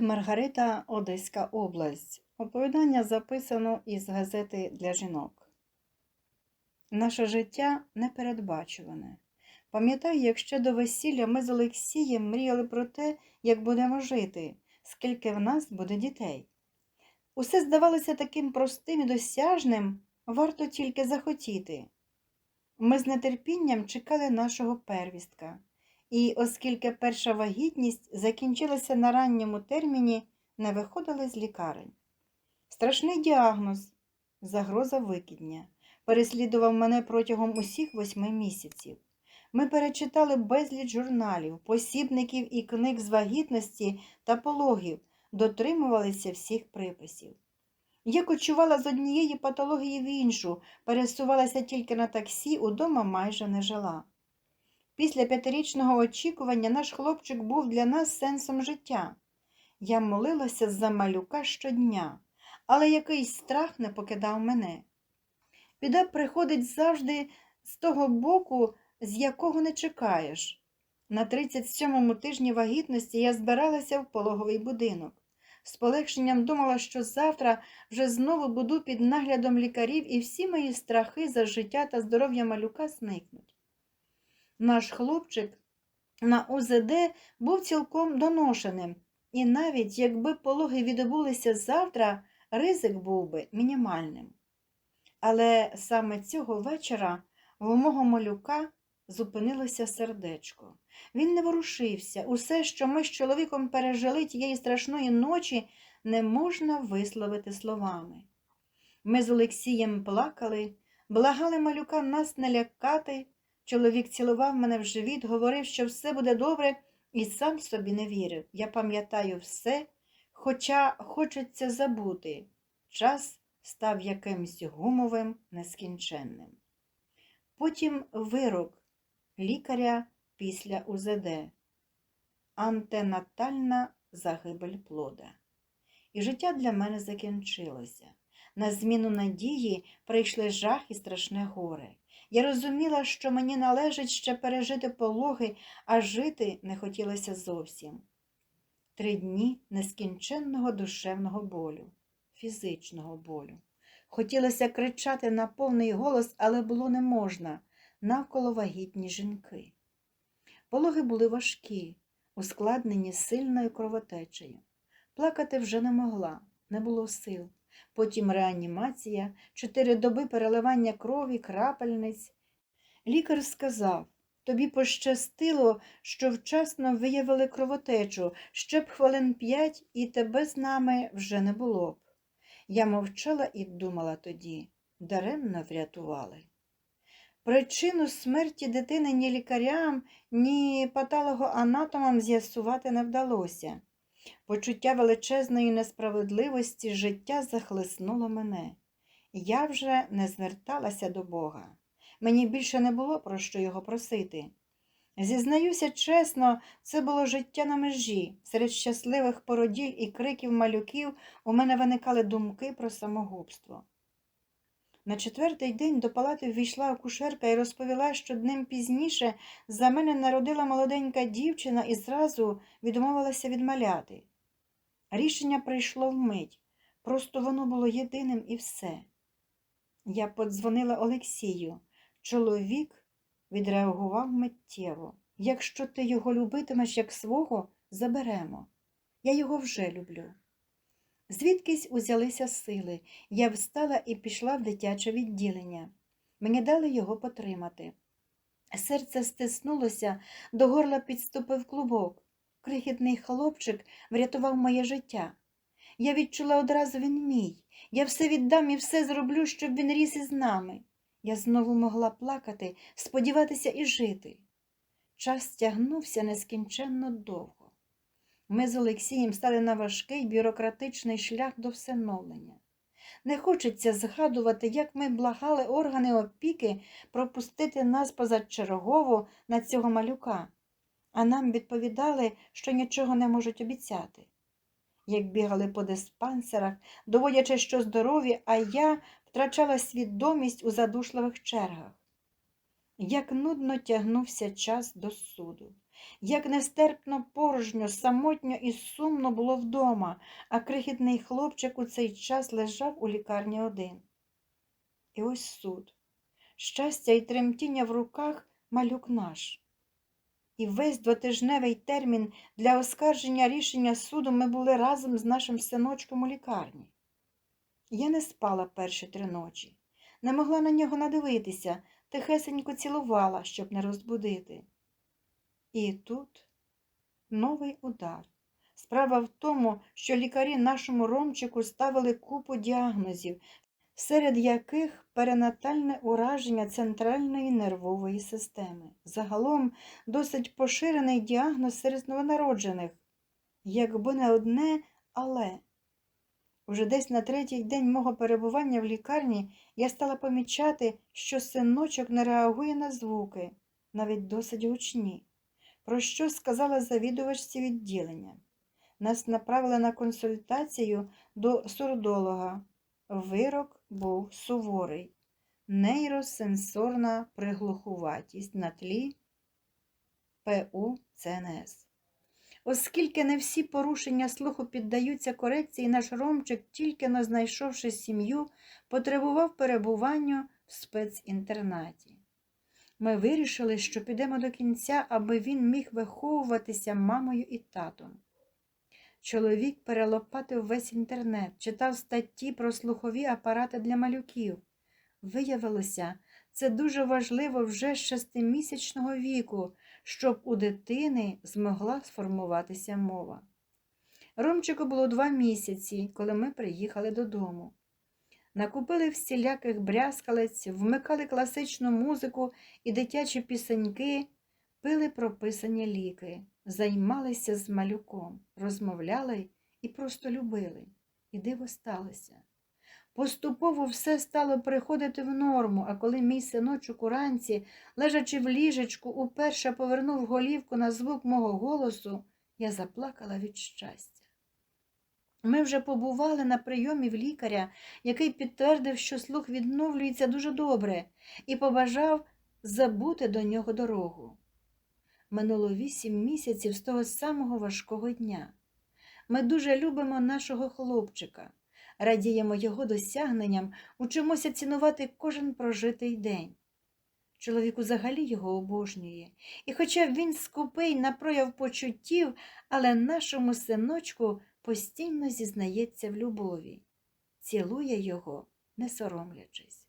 Маргарита, Одеська область. Оповідання записано із газети для жінок. Наше життя непередбачуване. Пам'ятаю, як ще до весілля ми з Олексієм мріяли про те, як будемо жити, скільки в нас буде дітей. Усе здавалося таким простим і досяжним, варто тільки захотіти. Ми з нетерпінням чекали нашого первістка. І оскільки перша вагітність закінчилася на ранньому терміні, не виходили з лікарень. Страшний діагноз, загроза викидня, переслідував мене протягом усіх восьми місяців. Ми перечитали безліч журналів, посібників і книг з вагітності та пологів, дотримувалися всіх приписів. Я кочувала з однієї патології в іншу, пересувалася тільки на таксі, удома майже не жила. Після п'ятирічного очікування наш хлопчик був для нас сенсом життя. Я молилася за малюка щодня, але якийсь страх не покидав мене. Біда приходить завжди з того боку, з якого не чекаєш. На 37-му тижні вагітності я збиралася в пологовий будинок. З полегшенням думала, що завтра вже знову буду під наглядом лікарів і всі мої страхи за життя та здоров'я малюка зникнуть. Наш хлопчик на УЗД був цілком доношеним, і навіть якби пологи відбулися завтра, ризик був би мінімальним. Але саме цього вечора в мого малюка зупинилося сердечко. Він не ворушився. Усе, що ми з чоловіком пережили тієї страшної ночі, не можна висловити словами. Ми з Олексієм плакали, благали малюка нас не лякати. Чоловік цілував мене в живіт, говорив, що все буде добре, і сам собі не вірив. Я пам'ятаю все, хоча хочеться забути. Час став якимсь гумовим, нескінченним. Потім вирок лікаря після УЗД. Антенатальна загибель плода. І життя для мене закінчилося. На зміну надії прийшли жах і страшне горе. Я розуміла, що мені належить ще пережити пологи, а жити не хотілося зовсім. Три дні нескінченного душевного болю, фізичного болю. Хотілося кричати на повний голос, але було не можна навколо вагітні жінки. Пологи були важкі, ускладнені сильною кровотечею. Плакати вже не могла, не було сил. Потім реанімація, чотири доби переливання крові, крапельниць. Лікар сказав тобі пощастило, що вчасно виявили кровотечу, ще б хвилин п'ять, і тебе з нами вже не було б. Я мовчала і думала тоді, даремно врятували. Причину смерті дитини ні лікарям, ні патологоанатомам з'ясувати не вдалося. Почуття величезної несправедливості життя захлеснуло мене. Я вже не зверталася до Бога. Мені більше не було про що його просити. Зізнаюся чесно, це було життя на межі. Серед щасливих породіль і криків малюків у мене виникали думки про самогубство. На четвертий день до палати ввійшла акушерка і розповіла, що днем пізніше за мене народила молоденька дівчина і зразу відмовилася від маляти. Рішення прийшло вмить, просто воно було єдиним і все. Я подзвонила Олексію. Чоловік відреагував миттєво. Якщо ти його любитимеш як свого, заберемо. Я його вже люблю. Звідкись узялися сили. Я встала і пішла в дитяче відділення. Мені дали його потримати. Серце стиснулося, до горла підступив клубок. Крихітний хлопчик врятував моє життя. Я відчула одразу він мій. Я все віддам і все зроблю, щоб він ріс із нами. Я знову могла плакати, сподіватися і жити. Час тягнувся нескінченно довго. Ми з Олексієм стали на важкий бюрократичний шлях до всиновлення. Не хочеться згадувати, як ми благали органи опіки пропустити нас позачергово на цього малюка, а нам відповідали, що нічого не можуть обіцяти. Як бігали по диспансерах, доводячи, що здорові, а я втрачала свідомість у задушливих чергах. Як нудно тягнувся час до суду. Як нестерпно порожньо, самотньо і сумно було вдома, а крихітний хлопчик у цей час лежав у лікарні один. І ось суд. Щастя і тремтіння в руках малюк наш. І весь двотижневий термін для оскарження рішення суду ми були разом з нашим синочком у лікарні. Я не спала перші три ночі, не могла на нього надивитися, тихесенько цілувала, щоб не розбудити. І тут новий удар. Справа в тому, що лікарі нашому Ромчику ставили купу діагнозів, серед яких перинатальне ураження центральної нервової системи. Загалом досить поширений діагноз серед новонароджених, якби не одне, але. Уже десь на третій день мого перебування в лікарні я стала помічати, що синочок не реагує на звуки, навіть досить гучні, про що сказала завідувачці відділення. Нас направили на консультацію до сурдолога. Вирок був суворий. Нейросенсорна приглухуватість на тлі ПУ ЦНС. Оскільки не всі порушення слуху піддаються корекції, наш Ромчик, тільки но знайшовши сім'ю, потребував перебування в спецінтернаті. Ми вирішили, що підемо до кінця, аби він міг виховуватися мамою і татом. Чоловік перелопатив весь інтернет, читав статті про слухові апарати для малюків. Виявилося, це дуже важливо вже з шестимісячного віку, щоб у дитини змогла сформуватися мова. Ромчику було два місяці, коли ми приїхали додому. Накупили всіляких брязкалець, вмикали класичну музику і дитячі пісеньки, пили прописані ліки, займалися з малюком, розмовляли і просто любили. І диво сталося. Поступово все стало приходити в норму, а коли мій синочок уранці, лежачи в ліжечку, уперше повернув голівку на звук мого голосу, я заплакала від щастя. Ми вже побували на прийомі в лікаря, який підтвердив, що слух відновлюється дуже добре, і побажав забути до нього дорогу. Минуло вісім місяців з того самого важкого дня. Ми дуже любимо нашого хлопчика радіємо його досягненням, учимося цінувати кожен прожитий день. Чоловік взагалі його обожнює, і хоча він скупий на прояв почуттів, але нашому синочку постійно зізнається в любові, цілує його, не соромлячись.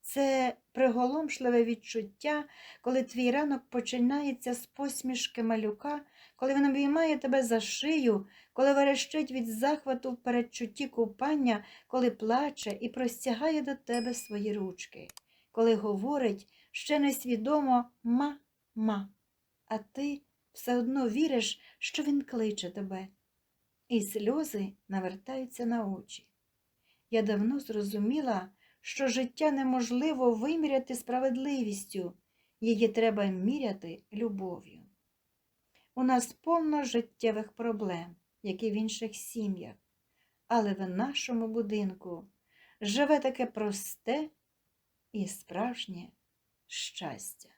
Це приголомшливе відчуття, коли твій ранок починається з посмішки малюка, коли він обіймає тебе за шию, коли верещить від захвату в передчутті купання, коли плаче і простягає до тебе свої ручки, коли говорить ще несвідомо ма-ма, а ти все одно віриш, що він кличе тебе, і сльози навертаються на очі. Я давно зрозуміла, що життя неможливо виміряти справедливістю, її треба міряти любов'ю. У нас повно життєвих проблем, як і в інших сім'ях, але в нашому будинку живе таке просте і справжнє щастя.